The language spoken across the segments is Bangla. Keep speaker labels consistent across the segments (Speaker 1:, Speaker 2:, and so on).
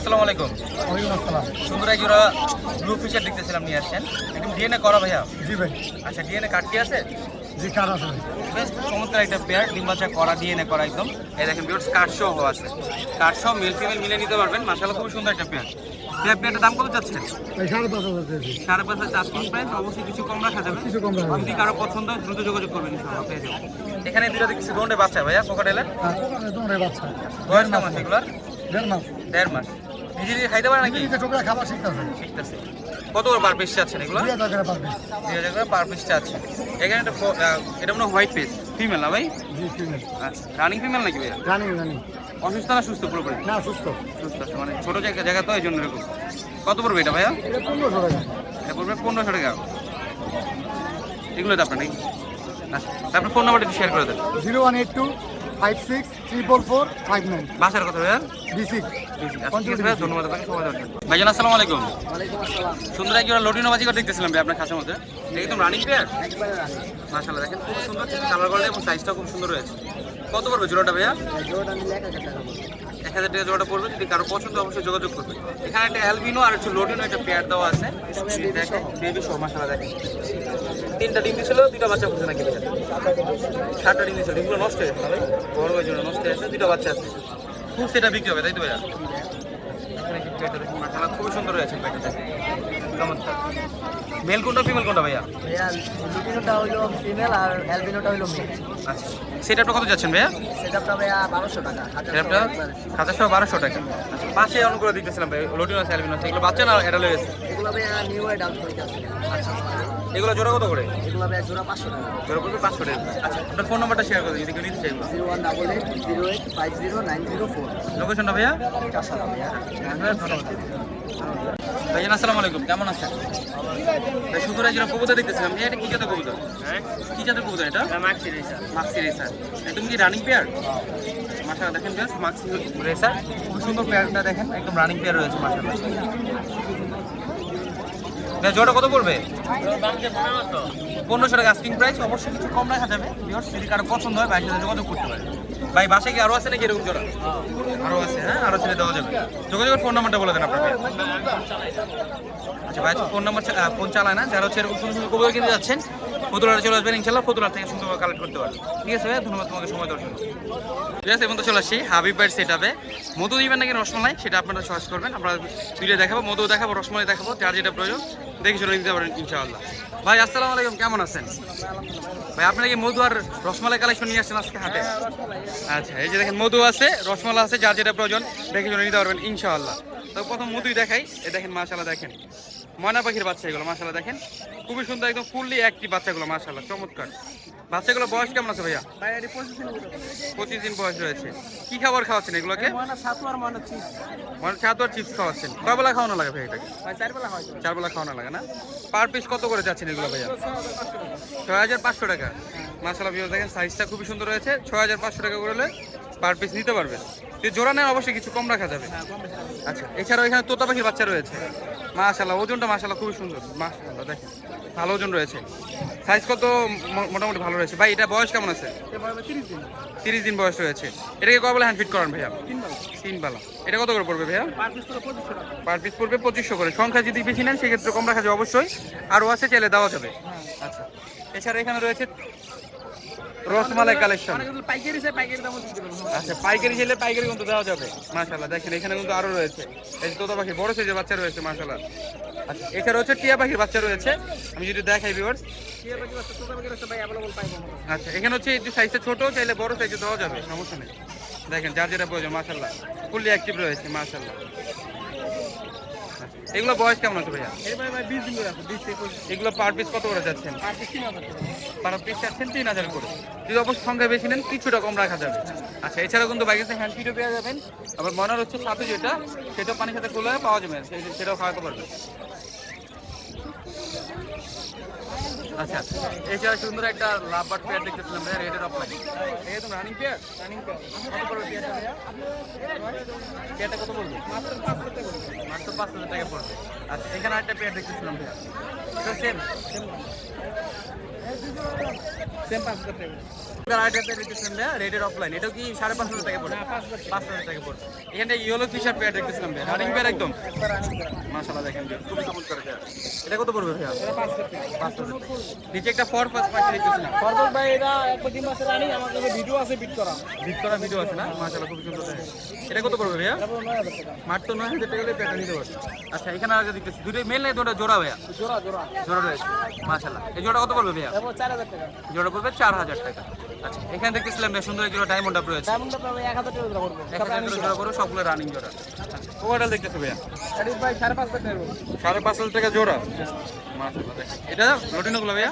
Speaker 1: আসসালামু আলাইকুম।
Speaker 2: ওয়ালাইকুম আসসালাম।
Speaker 1: সুন্দর জোড়া ব্লু ফিশার দেখতেছিলাম নিয়ে আসছেন। একদম ডিএনএ করা ভাইয়া?
Speaker 2: জি ভাই।
Speaker 1: আচ্ছা ডিএনএ কার্ড কি আছে?
Speaker 2: জি কার আছে
Speaker 1: বেশ চমৎকার একটা পেয়ার ডিম বাচ্চা করা ডিএনএ করা একদম। এই দেখেন বিউটস কার্ড সহ আছে। কার্ড সহ মেল ফিমেল মিলে নিতে পারবেন। মাসাল্লাহ খুবই সুন্দর একটা পেয়ার পেয়ার পেয়ারটার দাম কত যাচ্ছেন
Speaker 2: সাড়ে পাঁচ হাজার
Speaker 1: সাড়ে পাঁচ হাজার চার্জিং প্রাইস অবশ্যই কিছু কম রাখা যাবে।
Speaker 2: কিছু কম রাখা
Speaker 1: যদি কারও পছন্দ হয় দ্রুত যোগাযোগ করবেন ইনশাআল্লাহ পেয়ে যাবেন। এখানে দুটো দেখছি বাচ্চা ভাইয়া কোকাটেলের
Speaker 2: হ্যাঁ তোমার বাচ্চা।
Speaker 1: বয়স কেমন আছে এগুলোর?
Speaker 2: দেড় মাস।
Speaker 1: দেড় মাস। নিজে নিজে খাইতে পারে নাকি?
Speaker 2: নিজে টোকরা খাবার শিখতেছে।
Speaker 1: শিখতেছে। কত করে পার পিস চাচ্ছেন এগুলো?
Speaker 2: দুই হাজার করে পারবে
Speaker 1: দুই হাজার করে পার পিসটা আছে। এখানে একটা এটা মনে হোয়াইট পিস ফিমেল না ভাই?
Speaker 2: জি ফিমেল
Speaker 1: আচ্ছা রানিং ফিমেল নাকি ভাইয়া?
Speaker 2: জানি জানি
Speaker 1: অসুস্থ না সুস্থ পুরোপুরি?
Speaker 2: না সুস্থ।
Speaker 1: সুস্থ আছে মানে ছোট জায়গা জায়গা তো এই জন্য এরকম। কত পড়বে এটা ভাইয়া?
Speaker 2: এটা পনেরোশো টাকা।
Speaker 1: এটা পড়বে পনেরোশো টাকা। এগুলো তো আপনার নাকি? আচ্ছা তারপরে ফোন নাম্বারটা শেয়ার করে দেন।
Speaker 2: Zero one eight two five six triple four five nine
Speaker 1: বাসার কথা ভাইয়া
Speaker 2: বিসি
Speaker 1: আচ্ছা, ঠিক আছে ভাইয়া ধন্যবাদ আপনাকে সময় দেওয়ার জন্য। ভাইজান আসসালামু আলাইকুম। সুন্দর এক জোড়া লটিনো বাজি করে দেখতেছিলাম ভাই আপনার খাসের মধ্যে। একদম রানিং পেয়ার মাশাআল্লাহ দেখেন খুব সুন্দর কালার করে এবং সাইজটা খুব সুন্দর রয়েছে। কত পড়বে জোড়াটা ভাইয়া?
Speaker 2: জোড়াটা নিলে এক হাজার টাকা পড়বে।
Speaker 1: এক হাজার টাকা জোড়াটা পড়বে যদি কারও পছন্দ অবশ্যই যোগাযোগ করবে এখানে একটা অ্যালবিনো আর হচ্ছে লোডিনো একটা পেয়ার দেওয়া আছে। দেখো বেবি শো মাশাআল্লাহ দেখেন। তিনটা ডিম দিছিল দুইটা বাচ্চা ফুটে নাকি এটা সাতটা ডিম দিছিল ডিমগুলো নষ্ট হয়ে গেছে ভাই গরমের জন্য নষ্ট হয়ে গেছে দুইটা বাচ্চা আছে। খুব সেটা বিক্রি হবে তাই তো ভাইয়া? খুবই সুন্দর চমৎকার। মেল কোনটা ফিমেল কোনটা ভাইয়া?
Speaker 3: লুটিনোটা হইল ফিমেল আর অ্যালবিনোটা হইল মেল
Speaker 1: আচ্ছা সেটা কত যাচ্ছেন ভাইয়া?
Speaker 3: সেটআপটা ভাইয়া বারোশো টাকা
Speaker 1: হাজারশো বারোশো টাকা। আচ্ছা, পাশে অনুগ্রহ দিতেছিলাম ভাই লোটিনো অ্যালবিনো এগুলো বাচ্চা না এটা লেগেছে
Speaker 3: এগুলো ভাইয়া নিউ অ্যাডাল্ট
Speaker 1: আচ্ছা। এগুলো জোড়া কত করে?
Speaker 3: এগুলো জোড়া পাঁচশো টাকা।
Speaker 1: জোড়া করবে পাঁচশো টাকা। আচ্ছা আপনার ফোন নাম্বারটা শেয়ার করে দিন যদি কেউ নিতে
Speaker 3: zero one double eight zero eight five zero nine zero four
Speaker 1: লোকেশনটা ভাইয়া?
Speaker 3: ভাইয়া।
Speaker 1: ভাইজান আসসালামু আলাইকুম। কেমন আছেন? ভাই কবুতর দেখতেছিলাম। এটা কি জাতের কবুতর? কি জাতের কবুতর এটা? মাক্সি রেসার মাক্সি রেসার তুমি কি রানিং পেয়ার মাশাআল্লাহ দেখেন বেশ মাক্সি রেসার খুব সুন্দর পেয়ারটা দেখেন একদম রানিং পেয়ার রয়েছে মাশাআল্লাহ। ভাই জোড়া কত পড়বে? পনেরোশো টাকা আস্কিং প্রাইস অবশ্যই কিছু কম রাখা যাবে। বিহার যদি কারও পছন্দ হয়, ভাইয়ের সাথে যোগাযোগ করতে পারে ভাই বাসায় কি আরও আছে নাকি এরকম জোড়া? আরও আছে হ্যাঁ আরও ছেলে দেওয়া যাবে। যোগাযোগের ফোন নাম্বারটা বলে দেন আপনাকে। আচ্ছা ভাই ফোন নাম্বার ফোন চালায় না, যারা হচ্ছে এরকম সুন্দর সুন্দর কবুতর কিনতে যাচ্ছেন ফতুলার চলে আসবেন, ইনশাল্লাহ ফতুলার থেকে সুন্দরভাবে কালেক্ট করতে পারবেন। ঠিক আছে ভাই ধন্যবাদ তোমাকে সময় দেওয়ার জন্য। ঠিক আছে এখন তো চলে আসছি হাবিব ভাইয়ের সেট আপে মধু দিবেন নাকি রসমালাই? সেটা আপনারা চয়েস করবেন। আমরা ভিডিও দেখাবো, মধু দেখাবো, রসমালাই দেখাবো, যার যেটা প্রয়োজন, দেখে চলে নিতে পারেন ইনশাআল্লাহ। ভাই, আসসালামু আলাইকুম, কেমন আছেন? ভাই, আপনারা কি মধু আর রসমালাই কালেকশন নিয়ে আসছেন আজকে হাতে আচ্ছা এই যে দেখেন, মধু আছে, রসমালাই আছে, যার যেটা প্রয়োজন, দেখে চলে নিতে পারবেন ইনশাআল্লাহ। তো প্রথম মধুই দেখাই এ দেখেন, মাশাআল্লাহ দেখেন। ময়না পাখির বাচ্চা এগুলো মাশাআল্লাহ দেখেন। খুবই সুন্দর একদম ফুললি অ্যাক্টিভ বাচ্চাগুলো মাশাআল্লাহ চমৎকার। বাচ্চাগুলো বয়স কেমন আছে ভাইয়া? পঁচিশ দিন বয়স রয়েছে। কি খাবার খাওয়াচ্ছেন এগুলোকে? মানে ছাতু আর চিপস। খাওয়াচ্ছেন। কয় বেলা খাওয়ানো লাগে ভাই এটাকে চার বেলা খাওয়ানো লাগে না? পার পিস কত করে যাচ্ছেন এগুলো ভাইয়া? ছয় হাজার পাঁচশো টাকা। মাসালা ভিউ দেখেন সাইজটা খুবই সুন্দর রয়েছে। ছয় হাজার পাঁচশো টাকা করে পার পিস নিতে পারবেন যদি জোড়া নেন অবশ্যই কিছু কম রাখা যাবে। আচ্ছা এছাড়াও এখানে তোতা পাখির বাচ্চা রয়েছে। মাশাল্লাহ ওজনটা মাশাল্লাহ খুবই সুন্দর। মাশাল্লাহ দেখেন ভালো ওজন রয়েছে। সাইজ কত? মোটামুটি ভালো রয়েছে। ভাই এটা বয়স কেমন আছে? তিরিশ দিন। বয়স রয়েছে। এটাকে কয় বেলা হ্যান্ড ফিট করান ভাইয়া? তিন বেলা। এটা কত করে পড়বে ভাইয়া? পার পিস পড়বে পঁচিশশো করে। সংখ্যা যদি বেশি নেন সেক্ষেত্রে কম রাখা যাবে অবশ্যই। আরও আছে চাইলে দেওয়া যাবে। আচ্ছা। এছাড়া এখানে রয়েছে রসমালাই কালেকশন আচ্ছা পাইকারি চাইলে পাইকারি কিন্তু দেওয়া যাবে। মাশাল্লাহ দেখেন এখানে কিন্তু আরও রয়েছে। এই তোতা পাখি বড় সাইজের বাচ্চা রয়েছে মাশাল্লাহ আচ্ছা এছাড়া হচ্ছে টিয়া পাখির বাচ্চা রয়েছে। আমি যদি দেখাই ভিউয়ার্স আচ্ছা এখানে হচ্ছে এই যে সাইজটা ছোট চাইলে বড় সাইজে দেওয়া যাবে সমস্যা নেই। দেখেন যার যেটা প্রয়োজন মাশাল্লাহ ফুললি অ্যাক্টিভ রয়েছে মাশাল্লাহ এগুলো বয়স কেমন আছে ভাইয়া? এগুলো পার পিস কত করে যাচ্ছেন? পার পিস যাচ্ছেন তিন হাজার করে। যদি অবশ্যই সংখ্যা বেশি নেন কিছুটা কম রাখা যাবে। আচ্ছা এছাড়া কিন্তু বাইকের হ্যান্ড ফিডও পেয়ে যাবেন। আবার মনে হচ্ছে সাথে যেটা সেটা পানির সাথে খুলে পাওয়া যাবে। সেটাও খাওয়াতে পারবে আচ্ছা এছাড়া সুন্দর একটা লাভ বাট পেয়ার দেখতেছিলাম ভাইয়া রেডের অফলাইন একদম রানিং পেয়ার রানিং পেয়ার কত পড়বে পেয়ারটা কত পড়বে? মাত্র পাঁচ হাজার টাকা পড়বে। আচ্ছা এখানে একটা পেয়ার দেখতেছিলাম ভাইয়া। এটা সেম
Speaker 4: সেম পাঁচ হাজার টাকা
Speaker 1: রেডের অফলাইন এটাও কি সাড়ে পাঁচ হাজার টাকা। পাঁচ হাজার টাকা এখানটা ইয়েলো ফিশার পেয়ার দেখতেছিলাম ভাই রানিং পেয়ার একদম। মাশাআল্লাহ দেখেন খুবই চমৎকার এটা কত পড়বে ভাইয়া?
Speaker 4: পাঁচ হাজার টাকা।
Speaker 1: পাঁচ হাজার টাকা। নিচে একটা ফর পাঁচ পাশে দেখতেছিলাম।
Speaker 4: ফরবল ভাই এটা একবার তিন মাসের রানিং আমার কাছে ভিডিও আছে বিট করা।
Speaker 1: বিট করা ভিডিও আছে না? মাশাআল্লাহ খুবই সুন্দর দেখেন এটা কত পড়বে ভাইয়া?
Speaker 4: এটা পড়বে নয় হাজার টাকা।
Speaker 1: পেয়ারটা নিতে পারবে আচ্ছা এখানে আগে দেখতেছি। দুটোই মেল নাই দুটো জোড়া ভাইয়া?
Speaker 4: জোড়া জোড়া।
Speaker 1: জোড়া রয়েছে। এই জোড়া কত পড়বে ভাইয়া? জোড়া পড়বে চার হাজার টাকা। আচ্ছা এখানে দেখতেছিলাম বেশ সুন্দর জোড়া ডায়মন্ড আপ রয়েছে।
Speaker 4: ডায়মন্ডটা পাবে এক হাজার টাকা জোড়া পড়বে।
Speaker 1: এক হাজার করে জোড়া করে সবগুলো রানিং জোড়া। আচ্ছা। কোয়াটাল দেখতেছে ভাইয়া?
Speaker 4: ভাই সাড়ে পাঁচ হাজার টাকা
Speaker 1: সাড়ে পাঁচ হাজার টাকা জোড়া? এটা লোটিনোগুলো ভাইয়া?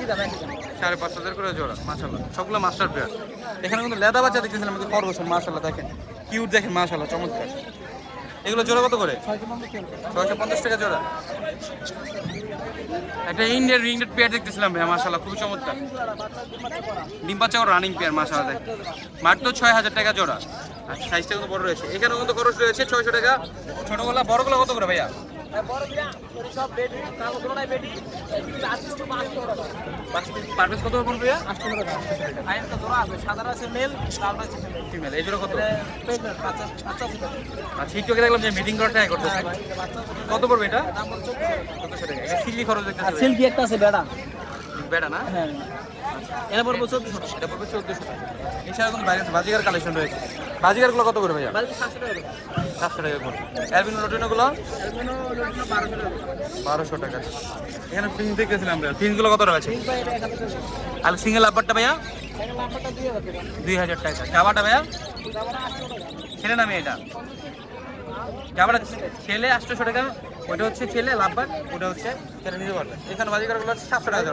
Speaker 1: সাড়ে পাঁচ হাজার করে জোড়া মাশাআল্লাহ। সবগুলো মাস্টার প্লেয়ার এখানে কিন্তু লেদা বাচ্চা দেখতেছিলাম কিন্তু খরগোশ মাশাআল্লাহ দেখেন। কিউট দেখেন মাশাআল্লাহ চমৎকার। এগুলো জোড়া কত করে?
Speaker 4: ছয়শো পঞ্চাশ টাকা
Speaker 1: জোড়া। একটা ইন্ডিয়ান রিংনেট পেয়ার দেখতেছিলাম ভাই মাসাল্লাহ খুব চমৎকার। ডিম বাচ্চা রানিং পেয়ার মাসাল্লাহ দেখ মাত্র ছয় হাজার টাকা জোড়া। আচ্ছা সাইজটা কিন্তু বড় রয়েছে। এখানে কিন্তু খরচ রয়েছে ছয়শো টাকা। ছোটগুলা, বড়গুলো কত করে ভাইয়া?
Speaker 4: বেডি। আটশো টাকা আটশো টাকা
Speaker 1: পার পিস কত পড়বে
Speaker 4: আটশো টাকা জোড়া আছে সাদার আছে মেল লালটা আছে ফিমেল
Speaker 1: এই জোড়া কত। আচ্ছা আগে দেখলাম যে মিটিং করা ট্রাই করতেছে। কত পড়বে এটা?
Speaker 4: দাম বলছো
Speaker 1: চোদ্দশো টাকা। এটা সিলি খরচ দেখতেছে
Speaker 4: সিল্কি একটা আছে বেড়া।
Speaker 1: বেটা না?
Speaker 4: হ্যাঁ। এটা পড়ব চোদ্দশো টাকা।
Speaker 1: এটা পড়বে চোদ্দশো টাকা। এছাড়া কোনো বাইরে বাজিকার কালেকশন রয়েছে। বাজিকারগুলো কত করে ভাইয়া?
Speaker 4: সাতশো টাকা
Speaker 1: করে। অ্যালবিন লোটিনোগুলো
Speaker 4: বারোশো টাকা
Speaker 1: এখানে পিন দেখতেছিলাম পিনগুলো কত রয়েছে? আর সিঙ্গেল আব্বারটা ভাইয়া?
Speaker 4: দুই হাজার টাকা।
Speaker 1: টাকা। ভাইয়া? ছেলে নামে এটা? জাবাটা ছেলে আটশোশো টাকা। ওটা হচ্ছে ছেলে লাভবার। ওটা হচ্ছে ছেলে নিতে পারবে এখানে বাজিকারগুলো হচ্ছে সাতশো টাকা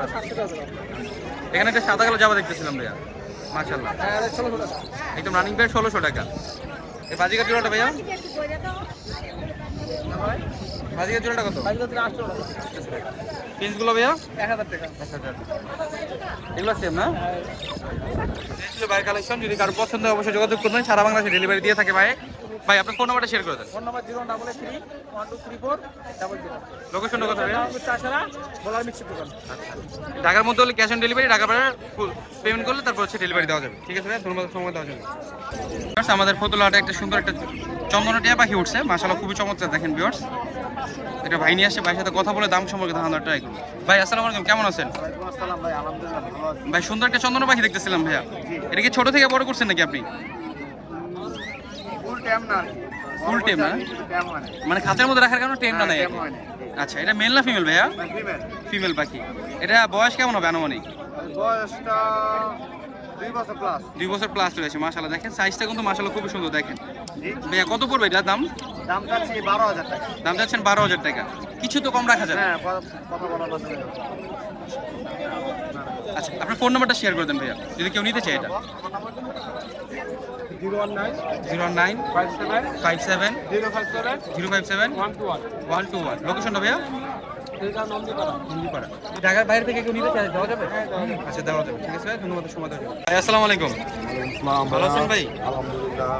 Speaker 1: এখানে একটা সাদা কালো জামা দেখতেছিলাম ভাইয়া। মাশাল্লাহ একদম রানিং প্যান্ট ষোলোশো টাকা। এই বাজিকার জোড়াটা ভাইয়া? বাজিকার জোড়াটা কত? পিসগুলো ভাইয়া?
Speaker 4: এক হাজার টাকা
Speaker 1: এগুলো সেম না? ছিল ভাই কালেকশন যদি কারও পছন্দ অবশ্যই যোগাযোগ করবেন। সারা বাংলাদেশে ডেলিভারি দিয়ে থাকে ভাই। ভাই আপনার ফোন নাম্বারটা শেয়ার করে দেন।
Speaker 4: Phone number zero double three one two three four double zero
Speaker 1: লোকেশনটা কথা ভাইয়া
Speaker 4: চাষারা বলার মিক্সির দোকান।
Speaker 1: ঢাকার মধ্যে হলে ক্যাশ অন ডেলিভারি ঢাকা পাড়ার পেমেন্ট করলে তারপর হচ্ছে ডেলিভারি দেওয়া যাবে। ঠিক আছে ভাই? ধন্যবাদ সময় দেওয়ার জন্য। আমাদের ফতুলাহাটে একটা সুন্দর একটা চন্দনা টিয়া পাখি উঠছে। মাসাল্লাহ খুবই চমৎকার দেখেন ভিউয়ার্স এটা ভাই নিয়ে আসছে ভাইয়ের সাথে কথা বলে দাম সম্পর্কে ধারণা ট্রাই করব। ভাই আসসালামু আলাইকুম কেমন আছেন?
Speaker 2: ভাই
Speaker 1: সুন্দর একটা চন্দনা পাখি দেখতেছিলাম ভাইয়া। এটা কি ছোট থেকে বড় করছেন নাকি আপনি?
Speaker 2: ফুল না।
Speaker 1: Full time না?
Speaker 2: মানে
Speaker 1: খাঁচার মধ্যে রাখার কারণে টেমটা নাই আর আচ্ছা এটা মেল না ফিমেল ভাইয়া?
Speaker 2: ফিমেল
Speaker 1: পাখি। এটা বয়স কেমন হবে আনুমানিক?
Speaker 2: বয়সটা দুই বছর প্লাস
Speaker 1: প্লাস রয়েছে মাশাল্লাহ দেখেন সাইজটা কিন্তু মাশাল্লাহ খুবই সুন্দর দেখেন। ভাইয়া কত পড়বে এটার দাম?
Speaker 2: দাম চাচ্ছি বারো হাজার টাকা।
Speaker 1: দাম যাচ্ছেন বারো হাজার টাকা। কিছু তো কম রাখা যাবে।
Speaker 2: হ্যাঁ
Speaker 1: আচ্ছা আপনার ফোন নাম্বারটা শেয়ার করে দেন ভাইয়া। যদি কেউ নিতে চায় এটা।
Speaker 4: Zero one nine
Speaker 1: zero nine
Speaker 4: five seven
Speaker 1: five seven
Speaker 4: zero five seven
Speaker 1: zero five seven
Speaker 4: one two one
Speaker 1: one two one লোকেশনটা ভাইয়া?
Speaker 4: এটা নন্দীপাড়া
Speaker 1: হিন্দিপাড়া ঢাকার বাইরে থেকে কেউ নিতে চায় দেওয়া যাবে? আচ্ছা দেওয়া যাবে। ঠিক আছে ধন্যবাদ সময় দেওয়ার ভাই আসসালামু আলাইকুম। ভালো আছেন ভাই?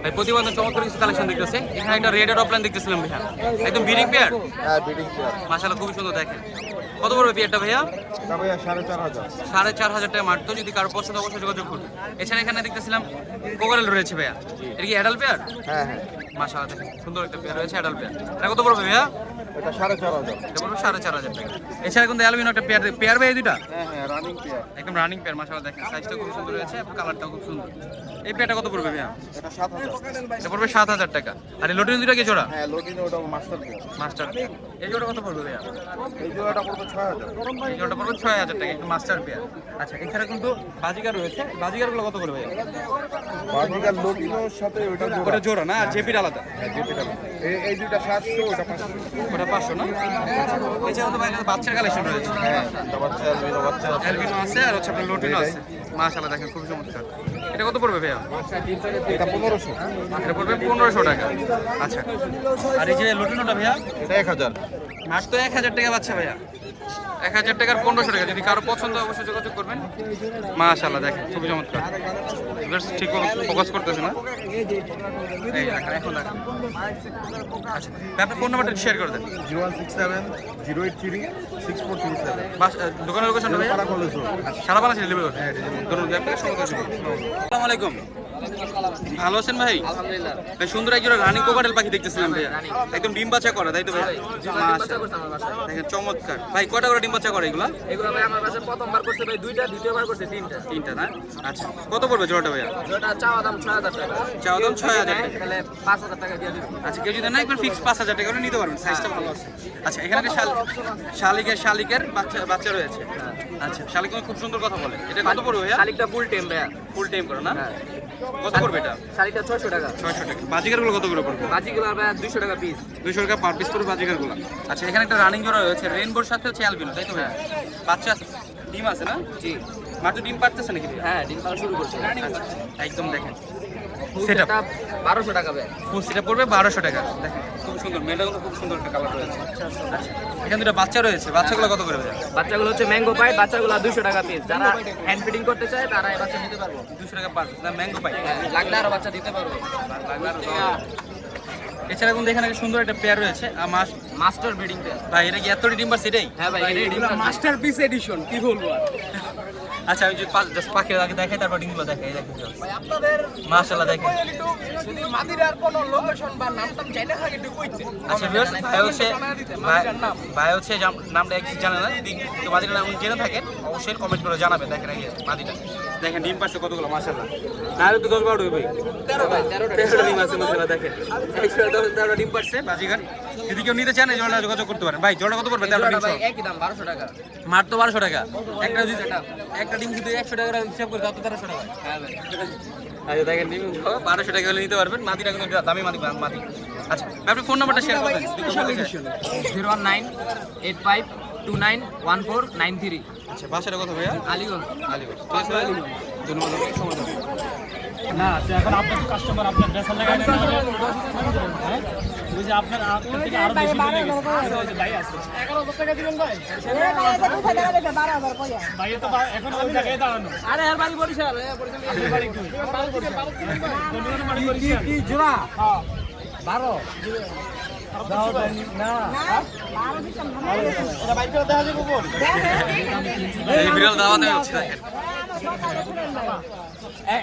Speaker 1: ভাই প্রতিবাদন চমৎকার কিছু কালেকশন দেখতেছে। এখানে একটা রেড অফলাইন দেখতেছিলাম ভাইয়া। একদম বিডিং পেয়ার
Speaker 2: হ্যাঁ বিডিং চেয়ার
Speaker 1: মাশাআল্লাহ খুবই সুন্দর দেখেন। কত পড়বে পেয়ারটা ভাইয়া?
Speaker 2: সাড়ে চার হাজার।
Speaker 1: টাকা মারতো যদি কারও পছন্দ অবশ্যই যোগাযোগ করবে। এছাড়া এখানে দেখতেছিলাম কোকারেল রয়েছে ভাইয়া। এটা কি অ্যাডাল পেয়ার
Speaker 2: হ্যাঁ হ্যাঁ।
Speaker 1: মাশাআল্লাহ দেখেন সুন্দর একটা পেয়ার রয়েছে অ্যাডাল পেয়ার এটা কত পড়বে ভাইয়া?
Speaker 2: এটা সাড়ে চার হাজার।
Speaker 1: এটা পড়বে সাড়ে চার হাজার টাকা। এছাড়া কিন্তু অ্যালবিনো একটা পেয়ার পেয়ার ভাই দুটা
Speaker 2: হ্যাঁ হ্যাঁ রানিং চেয়ার
Speaker 1: একদম রানিং পেয়ার মাশাআল্লাহ দেখেন সাইজটা খুব সুন্দর রয়েছে কালারটাও খুব সুন্দর। এই পেয়ারটা কত পড়বে ভাইয়া?
Speaker 2: এটা সাত হাজার।
Speaker 1: এটা পড়বে সাত হাজার টাকা। আর এই লোটিন দুটা কি জোড়া?
Speaker 2: হ্যাঁ লোডিনে ওটা মাস্টার
Speaker 1: মাস্টার এই জোড়া কত পড়বে ভাইয়া?
Speaker 2: এই জোড়াটা পড়বে ছয় হাজার।
Speaker 1: এই জোড়াটা পড়বে ছয় হাজার টাকা একটু মাস্টার পেয়ার আচ্ছা এছাড়া কিন্তু বাজিকার রয়েছে। বাজিকারগুলো কত করে ভাইয়া?
Speaker 2: বাজিকার লোডিনোর সাথে জোড়া।
Speaker 1: ওটা জোড়া না? আলাদা?
Speaker 2: হ্যাঁ জেপিটা এই এই ওটা
Speaker 1: ওটা না? এছাড়া তো বাইরে বাচ্চার কালেকশন রয়েছে।
Speaker 2: হ্যাঁ বাচ্চা বাচ্চা আছে।
Speaker 1: আর হচ্ছে আপনার লোটিনো আছে। মাশাআল্লাহ দেখেন খুব চমৎকার। এটা কত পড়বে ভাইয়া?
Speaker 2: এটা পনেরোশো।
Speaker 1: এটা পড়বে পনেরোশো টাকা। আচ্ছা। আর এই যে লোটিনোটা ভাইয়া?
Speaker 2: এটা এক হাজার।
Speaker 1: তো এক হাজার টাকা বাচ্চা ভাইয়া। এক হাজার টাকার পনেরোশো টাকা। যদি কারও পছন্দ অবশ্যই যোগাযোগ করবেন। মাশাল্লাহ দেখেন খুবই চমৎকার। এবার ঠিক ফোকাস করতেছে না? আচ্ছা ভাই, আপনার ফোন নাম্বারটা শেয়ার করে দেন।
Speaker 2: Zero one six seven zero eight three six four three seven.
Speaker 1: দোকানের
Speaker 2: কলেজ রোড।
Speaker 1: সারা বাংলাদেশে ডেলিভারি ধরুন আপনাকে সময় আসসালামু আলাইকুম। ভালো আছেন ভাই? ভাই সুন্দর একজন রানিং কোকাটেল পাখি দেখতেছিলাম ভাইয়া। একদম ডিম বাচ্চা করা তাই তো ভাই দেখেন চমৎকার। ভাই কটা করে ডিম বাচ্চা করে এগুলা?
Speaker 3: এগুলো ভাই আমার বাসায় প্রথমবার করছে ভাই দুইটা দ্বিতীয়বার করছে তিনটা।
Speaker 1: তিনটা না? আচ্ছা কত পড়বে জোড়াটা ভাইয়া?
Speaker 3: চাওয়া দাম ছয় হাজার টাকা।
Speaker 1: চাওয়া দাম ছয় হাজার টাকা।
Speaker 3: তাহলে পাঁচ হাজার টাকা দিয়ে দিবো।
Speaker 1: আচ্ছা কেউ যদি না একবার ফিক্স পাঁচ হাজার টাকা করে নিতে পারবেন। সাইজটা ভালো আছে। আচ্ছা এখানে একটা শালিকের শালিকের বাচ্চা বাচ্চা রয়েছে। আচ্ছা শালিক খুব সুন্দর কথা বলে। এটা কত পড়বে ভাইয়া?
Speaker 3: শালিকটা ফুল টেম ভাইয়া।
Speaker 1: ফুল টাইম করো না?
Speaker 3: হ্যাঁ।
Speaker 1: কত করবে এটা?
Speaker 3: ছয়শো টাকা।
Speaker 1: ছয়শো টাকা। বাজিকারগুলো কত করে পড়বে?
Speaker 3: বাজিগুলো দুইশো টাকা পিস
Speaker 1: দুইশো টাকা পার পিস করে বাজিকারগুলো আচ্ছা এখানে একটা রানিং জোড়া রয়েছে রেনবোর সাথে হচ্ছে অ্যালবিনো তাই তো? ভাইয়া বাচ্চা ডিম আছে না?
Speaker 3: জি।
Speaker 1: মাত্র ডিম পারতেছে নাকি?
Speaker 3: হ্যাঁ ডিম পাড়া শুরু করছে।
Speaker 1: একদম দেখেন।
Speaker 3: সেটা
Speaker 1: সেটা
Speaker 3: বারোশো টাকা ভাই
Speaker 1: ফুল সেটা পড়বে বারোশো টাকা। দেখেন খুব সুন্দর মেয়েটাগুলো খুব সুন্দর একটা কালার রয়েছে। আচ্ছা এখানে দুটো বাচ্চা রয়েছে। বাচ্চাগুলো কত করে ভাইয়া
Speaker 3: বাচ্চাগুলো হচ্ছে ম্যাঙ্গো পাই বাচ্চাগুলো দুশো টাকা পিস যারা হ্যান্ড ফিটিং করতে চায় তারা এই বাচ্চা নিতে পারব।
Speaker 1: দুশো টাকা পার পিস না ম্যাঙ্গো পাই
Speaker 3: লাগলে আরও বাচ্চা দিতে পারব।
Speaker 1: এছাড়া কিন্তু এখানে সুন্দর একটা পেয়ার রয়েছে আর মাস
Speaker 3: মাস্টার ব্রিডিং
Speaker 1: ভাই এটা কি এতটি ডিম্বার সেটাই?
Speaker 3: হ্যাঁ ভাই এটা ডিম
Speaker 4: মাস্টারপিস এডিশন কি বলব আর।
Speaker 1: আচ্ছা আমি যদি জাস্ট পাখির আগে দেখাই তারপর ডিমগুলো দেখাই
Speaker 4: দেখি আপনাদের
Speaker 1: মাশাআল্লাহ দেখেন।
Speaker 4: একটু মাদিরার কোনো লোকেশন বা নাম টাম চাইলে থাকে একটু কইতে।
Speaker 1: আচ্ছা ভিউয়ার্স ভাই হচ্ছে ভাই- হচ্ছে নামটা একটু জানে না যদি কেউ মাদির নাম জেনে থাকেন। অবশ্যই কমেন্ট করে জানাবেন দেখেন এই মাদিটা দেখেন ডিম পাচ্ছে কতগুলো মাশাআল্লাহ। না হলে তো দশ বারো ভাই
Speaker 3: তেরো ভাই তেরোটা।
Speaker 1: তেরোটা ডিম আছে মাশাআল্লাহ দেখেন। একশো দশ তেরোটা ডিম পাচ্ছে বাজিগার। যদি কেউ নিতে চান এই জোড়া যোগাযোগ করতে পারেন। ভাই জোড়া কত পড়বে? তেরোটা ডিম
Speaker 3: ভাই একই দাম বারোশো টাকা।
Speaker 1: মাত্র বারোশো টাকা। একটা যদি একটা ডিম যদি একশো টাকা করে হিসাব করে তাও তো তেরোশো টাকা।
Speaker 3: হ্যাঁ ভাই।
Speaker 1: আচ্ছা দেখেন ডিম বারোশো টাকা হলে নিতে পারবেন। মাদিটা কিন্তু দামি মাদি মাদি আচ্ছা আপনি ফোন নাম্বারটা শেয়ার করবেন।
Speaker 3: Zero one nine eight five two nine one four nine three
Speaker 1: আচ্ছা বাসাটা কথা ভাইয়া?
Speaker 3: আলিগঞ্জ।
Speaker 1: আলিগঞ্জ। ঠিক আছে ধন্যবাদ সময়
Speaker 5: না এখন আপনার তো কাস্টমার আপনার বেসার লাগাই না হ্যাঁ? ওই আপনার আপনার থেকে আরও বেশি আচ্ছা, ভাই আছে। ভাই। তো এখন ওই জায়গায় দাঁড়ানো।
Speaker 4: আরে এর বাড়ি বরিশাল বরিশাল
Speaker 5: বাড়ি কি কি
Speaker 4: জোড়া?
Speaker 5: 12
Speaker 1: এই বিড়াল দাওয়াতে হচ্ছে দেখেন।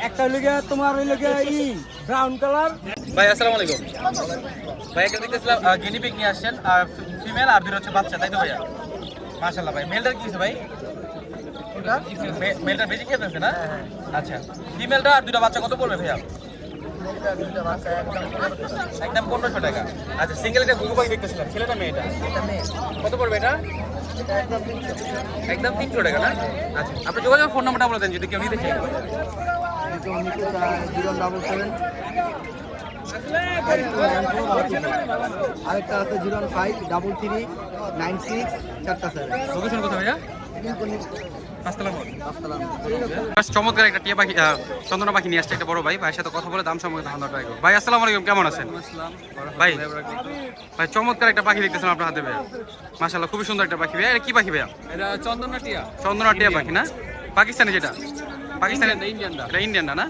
Speaker 4: একটা হইলে তোমার হইলে গিয়ে ই ব্রাউন কালার
Speaker 1: ভাই আসসালামু আলাইকুম। ভাই একটা দেখতেছিলাম গিনি নিয়ে আসছেন আর ফিমেল আর দুটো হচ্ছে বাচ্চা তাই তো ভাইয়া? মাশাআল্লাহ ভাই মেলটার কি ভাই? মে- মেলটার বেশি না? আচ্ছা ফিমেলটা আর দুটো বাচ্চা কত পড়বে ভাইয়া? একদম পনেরোশো টাকা। আচ্ছা সিঙ্গেল একটা গুগু পাখি দেখতেছিলাম। ছেলেটা মেয়েটা কত পড়বে এটা? একদম তিনশো টাকা। না? আচ্ছা আপনি যোগাযোগ ফোন নাম্বারটা বলে দেন যদি কেউ নিতে চাই
Speaker 2: আরেকটা আছে zero five double three nine six চারটা সেভেন
Speaker 1: লোকেশন কোথায় ভাইয়া? চমৎকার একটা টিয়া পাখি চন্দনা পাখি নিয়ে আসছে একটা বড় ভাই। ভাইয়ের সাথে কথা বলে দাম সম্পর্কে ধারণা ট্রাই করব ভাই আসসালামু আলাইকুম কেমন আছেন? ভাই ভাই চমৎকার একটা পাখি দেখতেছেন আপনার হাতে ভাইয়া। মাশাআল্লাহ খুবই সুন্দর একটা পাখি ভাইয়া। এটা কি পাখি ভাইয়া?
Speaker 4: এটা
Speaker 1: চন্দনা টিয়া। পাখি না? পাকিস্তানি যেটা? পাকিস্তানি?
Speaker 4: ইন্ডিয়ানটা।
Speaker 1: এটা ইন্ডিয়ানটা না?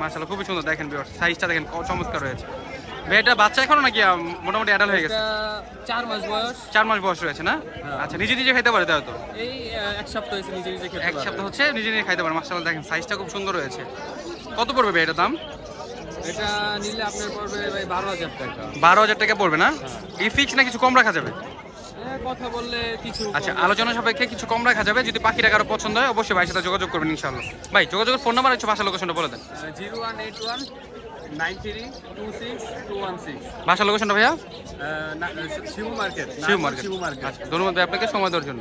Speaker 1: মাশাআল্লাহ খুবই সুন্দর দেখেন সাইজটা দেখেন চমৎকার রয়েছে ভাই বাচ্চা এখনও নাকি মোটামুটি অ্যাডাল্ট হয়ে গেছে?
Speaker 4: চার মাস বয়স।
Speaker 1: চার মাস বয়স রয়েছে না? আচ্ছা নিজে নিজে খাইতে পারে তাই তো?
Speaker 4: এই এক সপ্তাহ হয়েছে নিজে নিজে খেতে
Speaker 1: এক সপ্তাহ হচ্ছে নিজে নিজে খাইতে পারে মাসাল্লাহ দেখেন সাইজটা খুব সুন্দর রয়েছে। কত পড়বে ভাই দাম?
Speaker 4: এটা নিলে আপনার পড়বে ভাই বারো হাজার টাকা।
Speaker 1: বারো হাজার টাকা পড়বে না? এই ফিক্স না কিছু কম রাখা যাবে?
Speaker 4: কথা বললে কিছু
Speaker 1: আচ্ছা আলোচনা সাপেক্ষে কিছু কম রাখা যাবে যদি পাখিটা কারও পছন্দ হয় অবশ্যই ভাইয়ের সাথে যোগাযোগ করবেন ইনশাআল্লাহ। ভাই যোগাযোগের ফোন নাম্বার হচ্ছে বাসা লোকেশনটা বলে দেন।
Speaker 4: Zero one eight one nine three two six two one six.
Speaker 1: বাসা লোকেশনটা ভাইয়া?
Speaker 4: Shibu market
Speaker 1: market.
Speaker 4: Shibu market.
Speaker 1: আচ্ছা ধন্যবাদ আপনাকে সময় দেওয়ার জন্য।